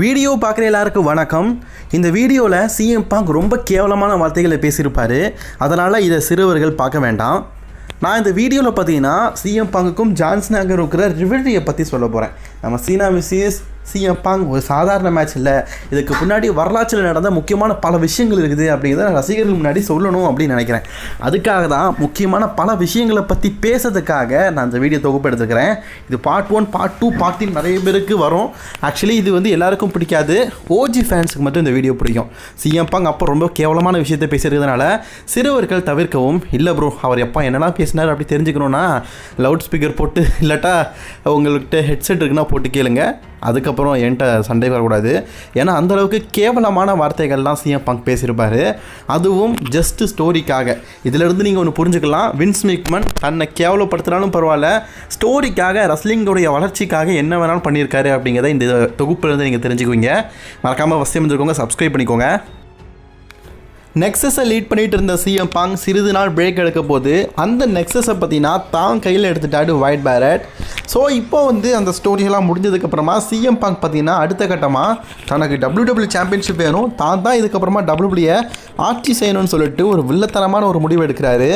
Video பார்க்குற எல்லாருக்கும் வணக்கம். இந்த வீடியோவில் சிஎம் பாங்க் ரொம்ப கேவலமான வார்த்தைகளை பேசியிருப்பார். அதனால் இதை சிறுவர்கள் பார்க்க வேண்டாம். நான் இந்த வீடியோவில் பார்த்தீங்கன்னா சிஎம் பாங்குக்கும் ஜான்சனாக இருக்கிற ரிவல்ரியை பற்றி சொல்ல போகிறேன் நம்ம சீனா மிஸ்ஸிஸ் சிஎம் பாங் ஒரு சாதாரண மேட்ச் இல்லை. இதுக்கு முன்னாடி வரலாற்றில் நடந்த முக்கியமான பல விஷயங்கள் இருக்குது அப்படிங்கிறத நான் ரசிகர்கள் முன்னாடி சொல்லணும் அப்படின்னு நினைக்கிறேன். அதுக்காக தான் முக்கியமான பல விஷயங்களை பற்றி பேசுறதுக்காக நான் இந்த வீடியோ தொகுப்பு எடுத்துக்கிறேன் இது part one part two part three நிறைய பேருக்கு வரும். ஆக்சுவலி இது வந்து எல்லாருக்கும் பிடிக்காது. ஓஜி ஃபேன்ஸுக்கு மட்டும் இந்த வீடியோ பிடிக்கும். சிஎம் பாங் அப்போ ரொம்ப கேவலமான விஷயத்தை பேசியிருக்கிறதுனால சிறுவர்கள் தவிர்க்கவும் இல்லை ப்ரோ அவர் எப்போ என்னெல்லாம் பேசினார் அப்படி தெரிஞ்சுக்கணுன்னா லவுட் ஸ்பீக்கர் போட்டு இல்லாட்டா உங்கள்கிட்ட ஹெட்செட் இருக்குன்னா போட்டு கேளுங்கள் அதுக்கப்புறம் என்கிட்ட சண்டை வரக்கூடாது. ஏன்னா அந்தளவுக்கு கேவலமான வார்த்தைகள்லாம் சிஎம் பங்க் பேசியிருப்பார். அதுவும் ஜஸ்ட் ஸ்டோரிக்காக இதிலிருந்து நீங்கள் ஒன்று புரிஞ்சுக்கலாம். வின்ஸ் மிக்மன் தன்னை கேவலப்படுத்தினாலும் பரவாயில்ல. ஸ்டோரிக்காக ரஸ்லிங்கோடைய வளர்ச்சிக்காக என்ன வேணாலும் பண்ணியிருக்காரு அப்படிங்கிறத இந்த தொகுப்புலேருந்து நீங்கள் தெரிஞ்சுக்குவீங்க. மறக்காமல் ஃபஸ்ட் டைம் வந்துருக்கோங்க சப்ஸ்கிரைப் பண்ணிக்கோங்க. நெக்ஸஸை லீட் பண்ணிட்டு இருந்த சிஎம் பாங் சிறிது நாள் பிரேக் எடுக்க போது அந்த நெக்ஸஸை பார்த்தீங்கன்னா தான் கையில் எடுத்துட்டாரு ஒயிட் பேரட் ஸோ இப்போ வந்து அந்த ஸ்டோரியெல்லாம் முடிஞ்சதுக்கப்புறமா சிஎம் பாங் பார்த்தீங்கன்னா அடுத்த கட்டமாக தனக்கு டபிள்யூ சாம்பியன்ஷிப் வேணும். தான் தான் இதுக்கப்புறமா டபிள்யூபிள்யூ ஆட்சி செய்யணும்னு சொல்லிட்டு ஒரு வில்லத்தனமான ஒரு முடிவு எடுக்கிறாரு.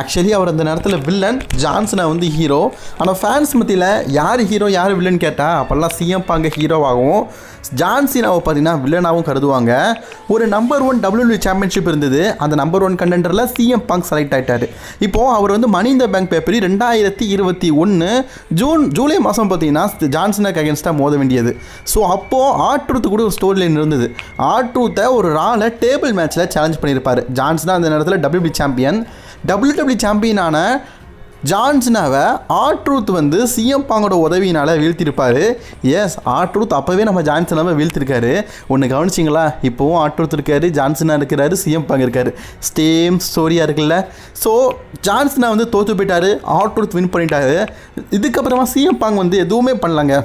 ஆக்சுவலி அவர் அந்த நேரத்தில் வில்லன் ஜான்சனா வந்து ஹீரோ ஆனால் ஃபேன்ஸ் மத்தியில் யார் ஹீரோ யார் வில்லன் கேட்டால் அப்போல்லாம் சிஎம் பாங்க ஹீரோவாகவும் ஜான்சினாவை பார்த்தீங்கன்னா வில்லனாகவும் கருதுவாங்க. ஒரு நம்பர் ஒன் டபிள்யூபிள்யூ சாம்பியன்ஷிப் இருந்தது. அந்த நம்பர் ஒன் கண்டெண்டரில் சிஎம் பங்க் செலக்ட் ஆகிட்டார் இப்போது அவர் வந்து மணி இந்த பேங்க் பேப்பரி ரெண்டாயிரத்தி இருபத்தி ஒன்று ஜூன் ஜூலை மாதம் பார்த்தீங்கன்னா ஜான்சனுக்கு அகேன்ஸ்டாக மோத வேண்டியது. ஸோ அப்போது ஆட்ரூத்து கூட ஒரு ஸ்டோரி லைன் இருந்தது. ஆட்ரூத்தை ஒரு ரால டேபிள் மேட்ச்சில் சேலஞ்ச் பண்ணியிருப்பார் ஜான்சனா அந்த நேரத்தில் டபிள்யூபி சாம்பியன் டபிள்யூ சாம்பியனான ஜான்சனாவை ஆட்ரூத் வந்து சிஎம் பாங்கோட உதவியினால் வீழ்த்திருப்பார். எஸ் ஆட்ரூத் அப்போவே நம்ம ஜான்சனாவை வீழ்த்திருக்காரு. ஒன்று கவனிச்சிங்களா? இப்போவும் ஆட்ரூத் இருக்காரு ஜான்சனா இருக்கிறாரு சிஎம் பாங்க இருக்காரு. ஸ்டேம் ஸ்டோரியாக இருக்குல்ல. ஸோ ஜான்சனா வந்து தோற்று போயிட்டாரு ஆட்ரூத் வின் பண்ணிட்டாரு. இதுக்கப்புறமா சிஎம் பாங் வந்து எதுவுமே பண்ணலாங்க.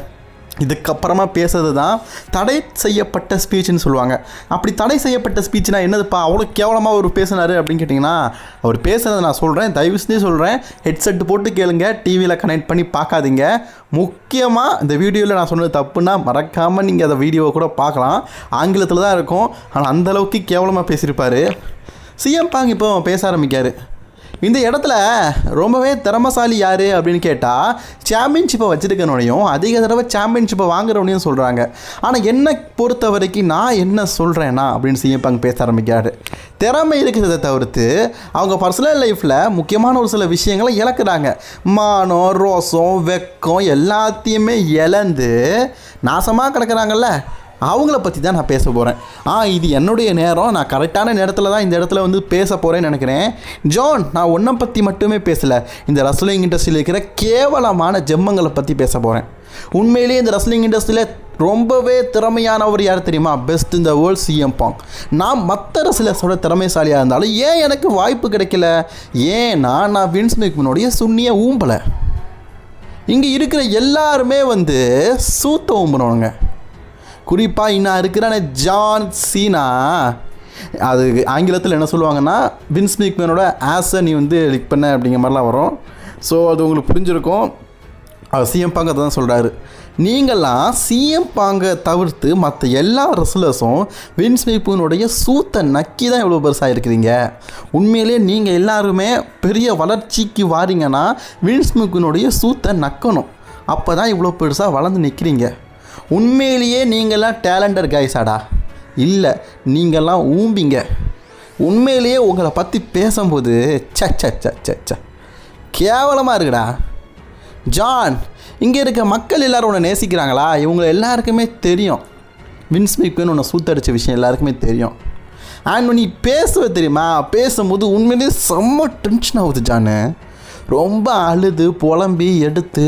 இதுக்கப்புறமா பேசுறது தான் தடை செய்யப்பட்ட ஸ்பீச்னு சொல்லுவாங்க. அப்படி தடை செய்யப்பட்ட ஸ்பீச்னா என்னதுப்பா? அவ்வளோ கேவலமாக அவர் பேசினார் அப்படின்னு கேட்டிங்கன்னா அவர் பேசுனதை நான் சொல்கிறேன் தயவு செஞ்சு சொல்கிறேன் ஹெட்செட் போட்டு கேளுங்க டிவியில் கனெக்ட் பண்ணி பார்க்காதீங்க. முக்கியமாக இந்த வீடியோவில் நான் சொன்னது தப்புன்னா மறக்காமல் நீங்கள் அந்த வீடியோவை கூட பார்க்கலாம். ஆங்கிலத்தில் தான் இருக்கும். ஆனால் அந்தளவுக்கு கேவலமாக பேசியிருப்பார். சிஎம் பாங் இப்போ பேச ஆரம்பிக்கார். இந்த இடத்துல ரொம்பவே திறமசாலி யார் அப்படின்னு கேட்டால் சாம்பியன்ஷிப்பை வச்சுருக்கனோடையும் அதிக தடவை சாம்பியன்ஷிப்பை வாங்குறவனையும் சொல்கிறாங்க ஆனால் என்னை பொறுத்த வரைக்கும் நான் என்ன சொல்கிறேன்னா அப்படின்னு சிஎம் பங்க் பேச ஆரம்பிக்கிறாரு. திறமை இருக்கிறத தவிர்த்து அவங்க பர்சனல் லைஃப்பில் முக்கியமான ஒரு சில விஷயங்களை இழக்கிறாங்க. மானம் ரோசம் வெக்கம் எல்லாத்தையுமே இழந்து நாசமாக கிடக்கிறாங்கல்ல. அவங்கள பற்றி தான் நான் பேச போகிறேன் ஆ இது என்னுடைய நேரம். நான் கரெக்டான நேரத்தில் தான் இந்த இடத்துல வந்து பேச போகிறேன்னு நினைக்கிறேன். ஜான் நான் ஒன்றை பற்றி மட்டுமே பேசலை. இந்த ரஸ்லிங் இண்டஸ்ட்ரியில் இருக்கிற கேவலமான ஜெம்மங்களை பற்றி பேச போகிறேன் உண்மையிலேயே இந்த ரஸ்லிங் இண்டஸ்ட்ரியில் ரொம்பவே திறமையானவர் யார் தெரியுமா? பெஸ்ட் இந்த வேர்ல்ட் சிஎம் பாங் நான் மற்ற ரசிலர்ஸோட திறமைசாலியாக இருந்தாலும் ஏன் எனக்கு வாய்ப்பு கிடைக்கல? ஏன்னா நான் வின்ஸ் மிக்மனுடைய சுண்ணிய ஊம்பலை? இங்கே இருக்கிற எல்லாருமே வந்து சூத்த ஊம்புனவங்க. குறிப்பாக இன்னும் இருக்கிறான ஜான் சீனா. அது ஆங்கிலத்தில் என்ன சொல்லுவாங்கன்னா வின்ஸ்மீக்மேனோட ஆசை ஆஸை நீ வந்து லிக் பண்ண அப்படிங்கிற மாதிரிலாம் வரும். ஸோ அது உங்களுக்கு புரிஞ்சிருக்கும். அவர் சிஎம் பாங்க தான் சொல்கிறாரு நீங்கள்லாம் சிஎம் பாங்க தவிர்த்து மற்ற எல்லா ரெஸ்லர்ஸும் வின்ஸ்மிப்பூனுடைய சூத்தை நக்கி தான் இவ்வளோ பெருசாக இருக்கிறீங்க. உண்மையிலே நீங்கள் எல்லாருமே பெரிய வளர்ச்சிக்கு வாரீங்கன்னா வின்ஸ்மிக்குனுடைய சூத்தை நக்கணும். அப்போ தான் இவ்வளோ பெருசாக வளர்ந்து நிற்கிறீங்க உண்மையிலேயே நீங்களாம் டேலண்டர் கைஸாடா இல்லை நீங்கள்லாம் ஊம்பிங்க. உண்மையிலேயே உங்களை பற்றி பேசும்போது ச ச ச ச ச கேவலமாக இருக்குடா. ஜான் இங்கே இருக்க மக்கள் எல்லோரும் உன்னை நேசிக்கிறாங்களா? இவங்க எல்லாருக்குமே தெரியும். வின்ஸ் உன்னை சூத்தடிச்ச விஷயம் எல்லாருக்குமே தெரியும். அண்ட் நீ பேசுவ தெரியுமா? பேசும்போது உண்மையிலேயே செம்ம டென்ஷன் ஆகுது ஜானு. ரொம்ப அழுது புலம்பி எடுத்து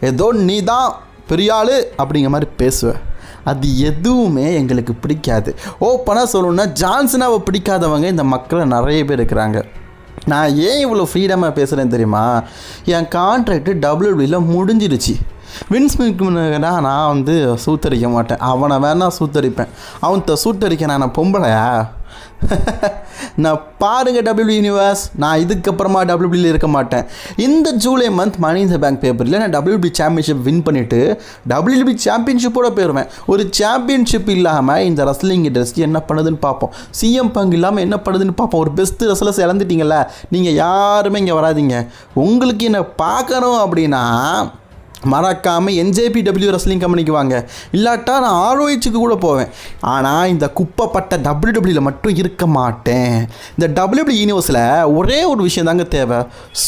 ஏதோ நீ தான் பெரிய ஆள் அப்படிங்கிற மாதிரி பேசுவேன் அது எதுவுமே எங்களுக்கு பிடிக்காது. ஓப்பனாக சொல்லணுன்னா ஜான்சனாவை பிடிக்காதவங்க இந்த மக்களில் நிறைய பேர் இருக்கிறாங்க. நான் ஏன் இவ்வளோ ஃப்ரீடமாக பேசுகிறேன் தெரியுமா? என் கான்ட்ராக்டு டபிள்யூபியில் முடிஞ்சிருச்சு. வின்ஸ் மிக்மனா நான் வந்து சூத்தரிக்க மாட்டேன். அவனை வேணால் சூத்தரிப்பேன். அவன் சூத்தரிக்க நான் பொம்பளையா? நான் பாருங்க டபிள்யூ யூனிவர்ஸ் நான் இதுக்கப்புறமா டபிள்யூபியில் இருக்க மாட்டேன். இந்த ஜூலை மந்த் மணி இந்த பேங்க் பேப்பரில் நான் டபிள்யூபி சாம்பியன்ஷிப் வின் பண்ணிவிட்டு டபிள்யூபி சாம்பியன்ஷிப்போட போயிடுவேன் ஒரு சாம்பியன்ஷிப் இல்லாமல் இந்த ரஸ்லிங் இண்டஸ்ட்ரி என்ன பண்ணுதுன்னு பார்ப்போம். சிஎம் பங்கு இல்லாமல் என்ன பண்ணுதுன்னு பார்ப்போம். ஒரு பெஸ்ட் ரசலஸ் இழந்துட்டீங்கல்ல நீங்கள் யாருமே இங்கே வராதீங்க. உங்களுக்கு என்ன பார்க்கணும் அப்படின்னா மறக்காமல் என்ஜேபிடபிள்யூ ரெஸ்லிங் கம்பெனிக்கு வாங்க. இல்லாட்டா நான் ஆர்ஓஹெச்சுக்கு கூட போவேன். ஆனால் இந்த குப்பைப்பட்ட டபிள்யூடபிள்யூவில் மட்டும் இருக்க மாட்டேன். இந்த டபிள்யூபிள்யூ யூனிவர்ஸில் ஒரே ஒரு விஷயம் தாங்க தேவை.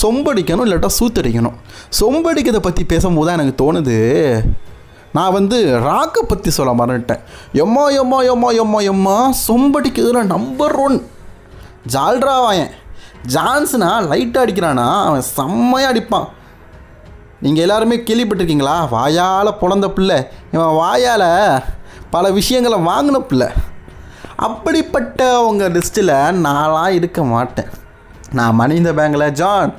சொம்படிக்கணும் இல்லாட்டா சூத்தடிக்கணும். சொம்படிக்கிறதை பற்றி பேசும்போது தான் எனக்கு தோணுது. நான் வந்து ராக்கை பற்றி சொல்ல மறந்துட்டேன். எம்மா எம்மா எம்மா எம்மா எம்மா சொம்படிக்கிறதுல நம்பர் ஒன் ஜால்ராவாயன். ஜான்ஸ்னா லைட்டாக அடிக்கிறானா? அவன் செம்மையாக அடிப்பான். நீங்கள் எல்லாருமே கேள்விப்பட்டிருக்கீங்களா? வாயால் பிறந்த பிள்ளை. இவன் வாயால் பல விஷயங்களை வாங்கின பிள்ளை. அப்படிப்பட்ட உங்கள் லிஸ்ட்டில் நான்லாம் இருக்க மாட்டேன். நான் மணி இந்த பேங்கில் ஜான்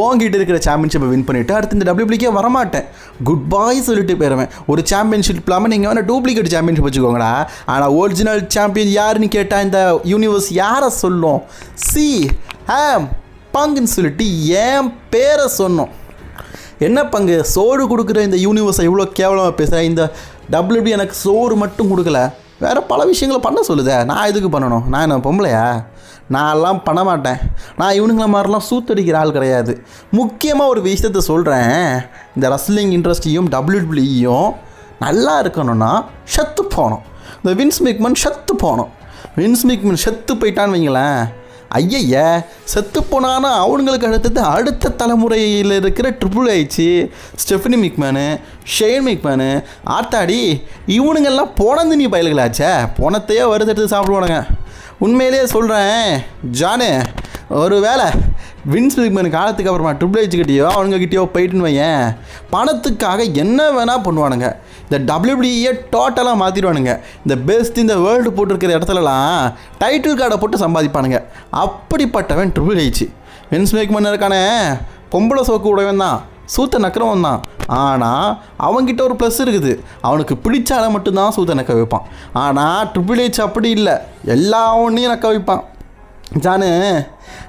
ஓங்கிட்டு இருக்கிற சாம்பியன்ஷிப்பை வின் பண்ணிவிட்டு அடுத்து இந்த டபிள்யூபிளிக்கே வரமாட்டேன். குட் பாய் சொல்லிட்டு போயிடுவேன் ஒரு சாம்பியன்ஷிப் இல்லாமல் நீங்கள் வேணால் டூப்ளிகேட் சாம்பியன்ஷிப் வச்சுக்கோங்கடா. ஆனால் ஒரிஜினல் சாம்பியன் யாருன்னு கேட்டால் இந்த யூனிவர்ஸ் யாரை சொல்லும்? சி ஹேம் பங்குன்னு சொல்லிட்டு என் பேரை சொன்னோம். என்ன பங்கு? சோறு கொடுக்குற இந்த யூனிவர்ஸை இவ்வளோ கேவலமாக பேசுகிறேன் இந்த டபிள்யூபி எனக்கு சோறு மட்டும் கொடுக்கல. வேறு பல விஷயங்களை பண்ண சொல்லுதே. நான் எதுக்கு பண்ணணும்? நான் என்ன பொம்பளையா? நான்லாம் பண்ண மாட்டேன். நான் இவனுங்கள மாதிரிலாம் சூத்தடிக்கிற ஆள் கிடையாது. முக்கியமாக ஒரு விஷயத்த சொல்கிறேன் இந்த ரஸ்லிங் இண்டஸ்ட்ரியும் டபிள்யூடபிள்யூயும் நல்லா இருக்கணும்னா செத்து போகணும். இந்த வின்ஸ் மிக்மன் செத்து போகணும். வின்ஸ் மிக்மன் செத்து போயிட்டான்னு வைங்களேன். ஐயய்ய செத்து போனானா அவனுங்களுக்கு அடுத்தது அடுத்த தலைமுறையில் இருக்கிற triple H Stephanie McMahon Shane McMahon ஆத்தாடி இவனுங்கெல்லாம் போனது நீ பயல்களாச்சே? போனத்தையே வருதெடுத்து சாப்பிடுவானுங்க. உண்மையிலேயே சொல்கிறேன் ஜானு ஒரு வேளை வின்ஸ் மிக்மேன் காலத்துக்கு அப்புறமா ட்ரிபிள் ஐச் கிட்டேயோ அவனுங்க கிட்டேயோ போயிட்டுன்னு வையேன் பணத்துக்காக என்ன வேணால் பண்ணுவானுங்க. இந்த டபிள்யூபிடிஏ டோட்டலாக மாற்றிடுவானுங்க இந்த பெஸ்ட் இந்த வேர்ல்டு போட்டிருக்கிற இடத்துலலாம் டைட்டில் கார்டை போட்டு சம்பாதிப்பானுங்க. அப்படிப்பட்டவன் ட்ரிபிள் ஹெச் வின்ஸ் மேக்மன் இருக்கானே பொம்பளை சோக்கு உடையவன் தான் சூத்த நக்கிறவன் தான். ஆனால் அவங்கிட்ட ஒரு ப்ளஸ் இருக்குது. அவனுக்கு பிடிச்சால மட்டும்தான் சூத்த நக்க வைப்பான். ஆனால் ட்ரிபிள் ஹெச் அப்படி இல்லை. எல்லா ஒன்றையும் நக்க வைப்பான். ஜானு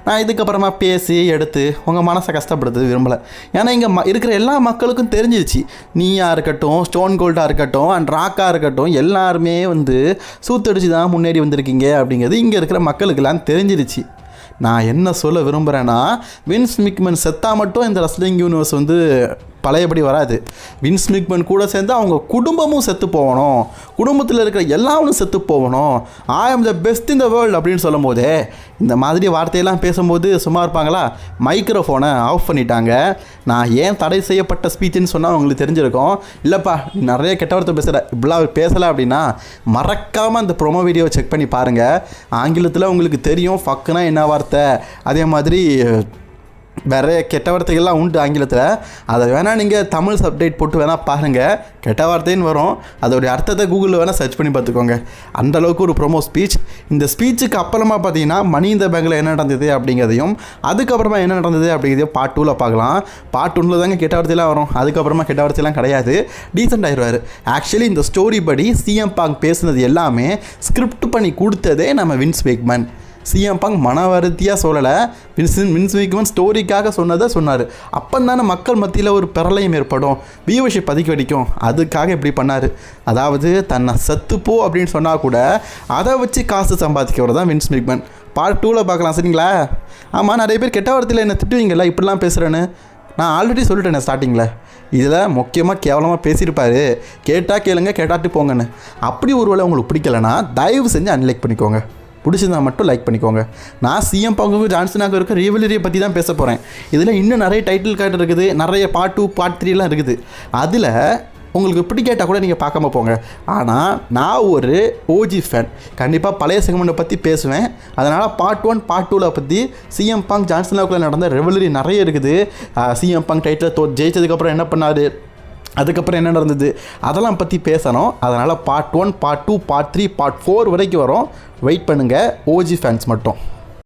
நான் இதுக்கப்புறமா பேசி எடுத்து உங்கள் மனசை கஷ்டப்படுறது விரும்பலை. ஏன்னா இங்கே ம இருக்கிற எல்லா மக்களுக்கும் தெரிஞ்சிருச்சு. நீயா இருக்கட்டும் ஸ்டோன் கோல்டாக இருக்கட்டும் அண்ட் ராக்காக இருக்கட்டும் எல்லாருமே வந்து சூத்தடிச்சு தான் முன்னேறி வந்திருக்கீங்க அப்படிங்கிறது இங்கே இருக்கிற மக்களுக்கெல்லாம் தெரிஞ்சிருச்சு. நான் என்ன சொல்ல விரும்புகிறேன்னா வின்ஸ் மிக்மன் செத்தா மட்டும் இந்த ரஸ்லிங் யூனிவர்ஸ் வந்து பழையபடி வராது. வின்ஸ் மிக்மன் கூட சேர்ந்து அவங்க குடும்பமும் செத்து போகணும். குடும்பத்தில் இருக்கிற எல்லாரும் செத்து போகணும். ஐ ஆம் the best in the world அப்படின்னு சொல்லும் போதே இந்த மாதிரி வார்த்தையெல்லாம் பேசும்போது சும்மா இருப்பாங்களா? மைக்ரோஃபோனை ஆஃப் பண்ணிட்டாங்க. நான் ஏன் தடை செய்யப்பட்ட ஸ்பீச்சுன்னு சொன்னால் உங்களுக்கு தெரிஞ்சிருக்கும். இல்லைப்பா நிறைய கெட்ட வார்த்தை பேசுகிற இப்படிலாம் பேசலை அப்படின்னா மறக்காமல் அந்த ப்ரோமோ வீடியோ செக் பண்ணி பாருங்கள் ஆங்கிலத்தில் உங்களுக்கு தெரியும் ஃபக்குனா என்ன வார்த்தை? அதே மாதிரி வேற கெட்ட வார்த்தைகள்லாம் உண்டு ஆங்கிலத்தில். அதை வேணால் நீங்கள் தமிழ் சப்டேட் போட்டு வேணால் பாருங்கள் கெட்ட வார்த்தைன்னு வரும். அதோடைய அர்த்தத்தை கூகுளில் வேணால் சர்ச் பண்ணி பார்த்துக்கோங்க. அந்தளவுக்கு ஒரு ப்ரோமோ ஸ்பீச் இந்த ஸ்பீச்சுக்கு அப்புறமா பார்த்தீங்கன்னா மணி இந்த பேங்கில் என்ன நடந்தது அப்படிங்கிறதையும் அதுக்கப்புறமா என்ன நடந்தது அப்படிங்கிறதையும் பார்ட் டூவில் பார்க்கலாம். பார்ட் ஒன்றில் தாங்க கெட்ட வார்த்தையெல்லாம் வரும். அதுக்கப்புறமா கெட்ட வார்த்தையெல்லாம் கிடையாது. டீசெண்ட் ஆயிடுவார் ஆக்சுவலி இந்த ஸ்டோரி படி சிஎம் பாங் பேசுனது எல்லாமே ஸ்கிரிப்ட் பண்ணி கொடுத்ததே நம்ம Vince McMahon C M Punk மனவருத்தியாக சொல்லலை. மின்சின் மின்ஸ்விக்மன் ஸ்டோரிக்காக சொன்னதை சொன்னார். அப்போ தானே மக்கள் மத்தியில் ஒரு பிரளயம் ஏற்படும். வியூவர்ஷிப் பதிக்க வெடிக்கும் அதுக்காக இப்படி பண்ணார். அதாவது தன்னை செத்துப்போ அப்படின்னு சொன்னால் கூட அதை வச்சு காசு சம்பாதிக்கிறவர் தான் வின்ஸ் விக்மன் பார்ட் டூவில் பார்க்கலாம் சரிங்களா? ஆமாம் நிறைய பேர் கெட்ட வார்த்தையில் என்ன திட்டுவீங்களா இப்படிலாம் பேசுகிறேன்னு நான் ஆல்ரெடி சொல்லிட்டேன் ஸ்டார்டிங்கில் இதில் முக்கியமாக கேவலமாக பேசியிருப்பார். கேட்டால் கேளுங்க கேட்டாட்டு போங்கன்னு. அப்படி ஒருவேளை உங்களுக்கு பிடிக்கலனா தயவு செஞ்சு அன்லைக் பண்ணிக்கோங்க. பிடிச்சிருந்தா மட்டும் லைக் பண்ணிக்கோங்க. நான் சிஎம் பங்குக்கு ஜான்சனாக இருக்க ரிவலரியை பற்றி தான் பேச போகிறேன் இதில் இன்னும் நிறைய டைட்டில் கார்டு இருக்குது நிறைய பார்ட் டூ பார்ட் த்ரீலாம் இருக்குது. அதில் உங்களுக்கு பிடிக்காட்டா கூட நீங்கள் பார்க்காம போங்க. ஆனால் நான் ஒரு ஓஜி ஃபேன் கண்டிப்பாக பழைய செக்மெண்ட்டை பற்றி பேசுவேன். அதனால் பார்ட் ஒன் பார்ட் டூவில் பற்றி சிஎம் பங்க் ஜான்சனாவுக்குள்ள நடந்த ரெவலரி நிறைய இருக்குது. சிஎம் பங்க் டைட்டில் தோ ஜெயிச்சதுக்கப்புறம் என்ன பண்ணார்? அதுக்கப்புறம் என்ன நடந்தது? அதெல்லாம் பற்றி பேசணும். அதனால் part one part two part three part four வரைக்கும் வரும். வெயிட் பண்ணுங்கள் ஓஜி ஃபேன்ஸ் மட்டும்.